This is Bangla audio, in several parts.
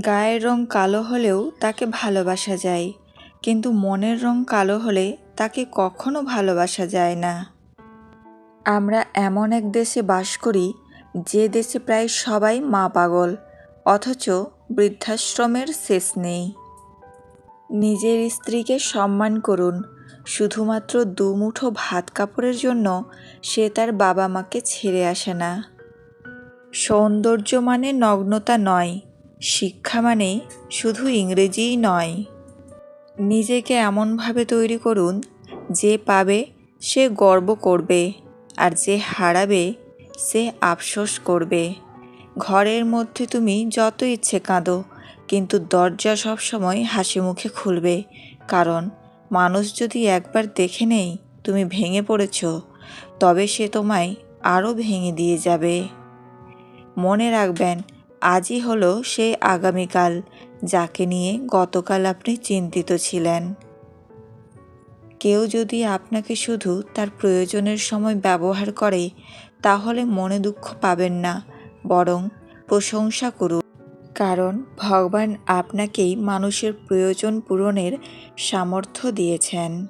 গায়ের রং কালো হলেও তাকে ভালোবাসা যায়, কিন্তু মনের রং কালো হলে তাকে কখনো ভালোবাসা যায় না। আমরা এমন এক দেশে বাস করি, যে দেশে প্রায় সবাই মা পাগল, অথচ বৃদ্ধাশ্রমের শেষ নেই। নিজের স্ত্রীকে সম্মান করুন, শুধুমাত্র দুমুঠো ভাত কাপড়ের জন্য সে তার বাবা মাকে ছেড়ে আসে না। সৌন্দর্য মানে নগ্নতা নয় শিক্ষা মানে শুধু ইংরেজিই নয়। নিজেকে এমনভাবে তৈরি করুন, যে পাবে, সে গর্ব করবে, আর যে হারাবে, সে আফসোস করবে। ঘরের মধ্যে তুমি যত ইচ্ছে কাঁদো, কিন্তু দরজা সবসময় হাসি মুখে খুলবে, কারণ মানুষ যদি একবার দেখে নেই, তুমি ভেঙে পড়েছ, তবে সে তোমায় আরও ভেঙে দিয়ে যাবে। মনে রাখবেন আজই হলো সেই আগামীকাল, যাকে নিয়ে গতকাল আপনি চিন্তিত ছিলেন। কেউ যদি আপনাকে শুধু তার প্রয়োজনের সময় ব্যবহার করে, তাহলে মনে দুঃখ পাবেন না, বরং প্রশংসা করুন। কারণ ভগবান আপনাকেই মানুষের প্রয়োজন পূরণের সামর্থ্য দিয়েছেন।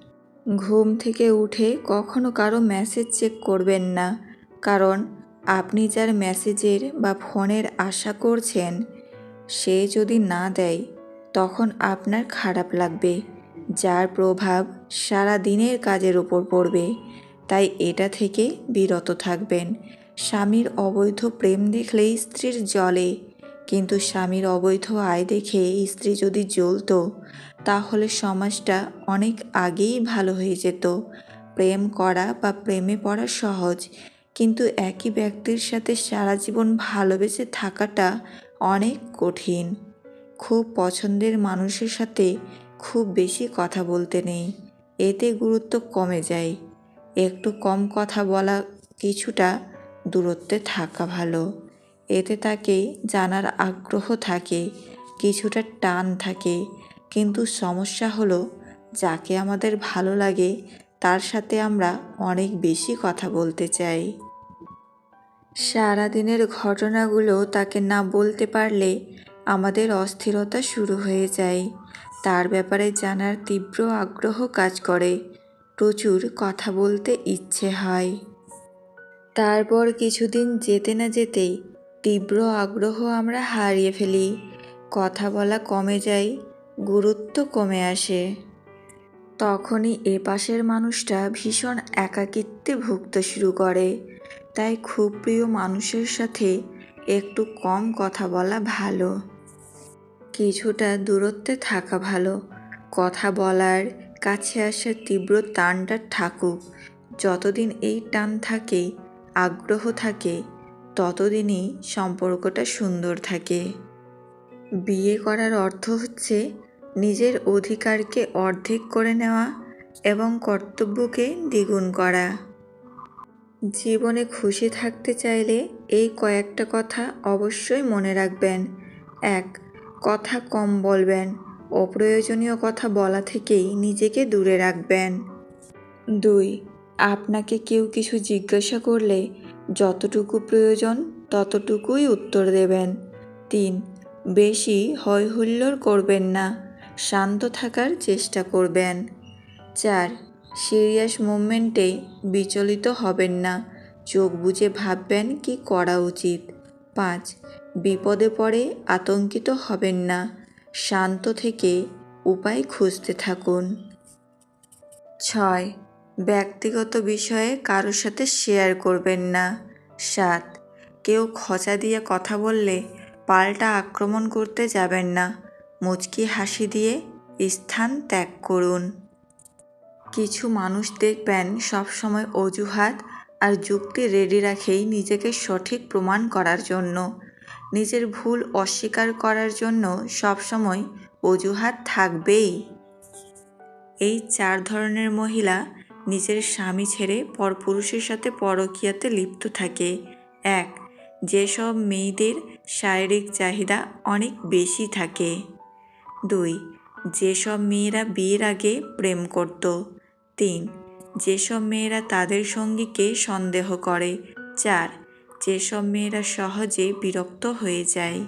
ঘুম থেকে উঠে কখনো কারও মেসেজ চেক করবেন না, কারণ আপনি যার মেসেজের বা ফোনের আশা করছেন, সে যদি না দেয়, তখন আপনার খারাপ লাগবে। যার প্রভাব সারা দিনের কাজের ওপর পড়বে, তাই এটা থেকে বিরত থাকবেন। স্বামীর অবৈধ প্রেম দেখলেই স্ত্রীর জলে কিন্তু স্বামীর অবৈধ আয় দেখে স্ত্রী যদি জ্বলতো, তাহলে সমাজটা অনেক আগেই ভালো হয়ে যেত। প্রেম করা বা প্রেমে পড়া সহজ কিন্তু একই ব্যক্তির সাথে সারা জীবন ভালোবেসে থাকাটা অনেক কঠিন। খুব পছন্দের মানুষের সাথে খুব বেশি কথা বলতে নেই। এতে গুরুত্ব কমে যায়। একটু কম কথা বলা কিছুটা দূরত্বে থাকা ভালো। এতে তাকে জানার আগ্রহ থাকে, কিছুটা টান থাকে। কিন্তু সমস্যা হলো, যাকে আমাদের ভালো লাগে, তার সাথে আমরা অনেক বেশি কথা বলতে চাই। সারাদিনের ঘটনাগুলো তাকে না বলতে পারলে আমাদের অস্থিরতা শুরু হয়ে যায়। তার ব্যাপারে জানার তীব্র আগ্রহ কাজ করে। প্রচুর কথা বলতে ইচ্ছে হয়। তারপর কিছুদিন যেতে না যেতেই তীব্র আগ্রহ আমরা হারিয়ে ফেলি। কথা বলা কমে যায়, গুরুত্ব কমে আসে। তখনই এপাশের মানুষটা ভীষণ একাকিত্বে ভুগতে শুরু করে। তাই খুব প্রিয় মানুষের সাথে একটু কম কথা বলা ভালো। কিছুটা দূরত্বে থাকা ভালো। কথা বলার কাছে আসার তীব্র টানটা থাকুক। যতদিন এই টান থাকে, আগ্রহ থাকে, ততদিনই সম্পর্কটা সুন্দর থাকে। বিয়ে করার অর্থ হচ্ছে নিজের অধিকারকে অর্ধেক করে নেওয়া এবং কর্তব্যকে দ্বিগুণ করা। জীবনে খুশি থাকতে চাইলে এই কয়েকটা কথা অবশ্যই মনে রাখবেন। এক, কথা কম বলবেন অপ্রয়োজনীয় কথা বলা থেকেই নিজেকে দূরে রাখবেন। দুই, আপনাকে কেউ কিছু জিজ্ঞাসা করলে যতটুকু প্রয়োজন ততটুকুই উত্তর দেবেন। তিন, বেশি হৈহুল্লোড় করবেন না, শান্ত থাকার চেষ্টা করবেন। চার সিরিয়াস মুভমেন্টে বিচলিত হবেন না। চোখ বুঝে ভাববেন কি করা উচিত। পাঁচ, বিপদে পড়ে আতঙ্কিত হবেন না। শান্ত থেকে উপায় খুঁজতে থাকুন। ছয়, ব্যক্তিগত বিষয়ে কারোর সাথে শেয়ার করবেন না। সাত, কেউ খচা দিয়ে কথা বললে পাল্টা আক্রমণ করতে যাবেন না। মুচকি হাসি দিয়ে স্থান ত্যাগ করুন। কিছু মানুষ দেখবেন সবসময় অজুহাত আর যুক্তি রেডি রাখেই নিজেকে সঠিক প্রমাণ করার জন্য। নিজের ভুল অস্বীকার করার জন্য সবসময় অজুহাত থাকবেই। এই চার ধরনের মহিলা নিজের স্বামী ছেড়ে পরপুরুষের সাথে পরকীয়াতে লিপ্ত থাকে। এক, যেসব মেয়েদের শারীরিক চাহিদা অনেক বেশি থাকে। দুই, যেসব মেয়েরা বিয়ের আগে প্রেম করত তিন যেসব মেয়েরা তাদের সঙ্গীকে সন্দেহ করে। চার যেসব মেয়েরা সহজে বিরক্ত হয়ে যায়।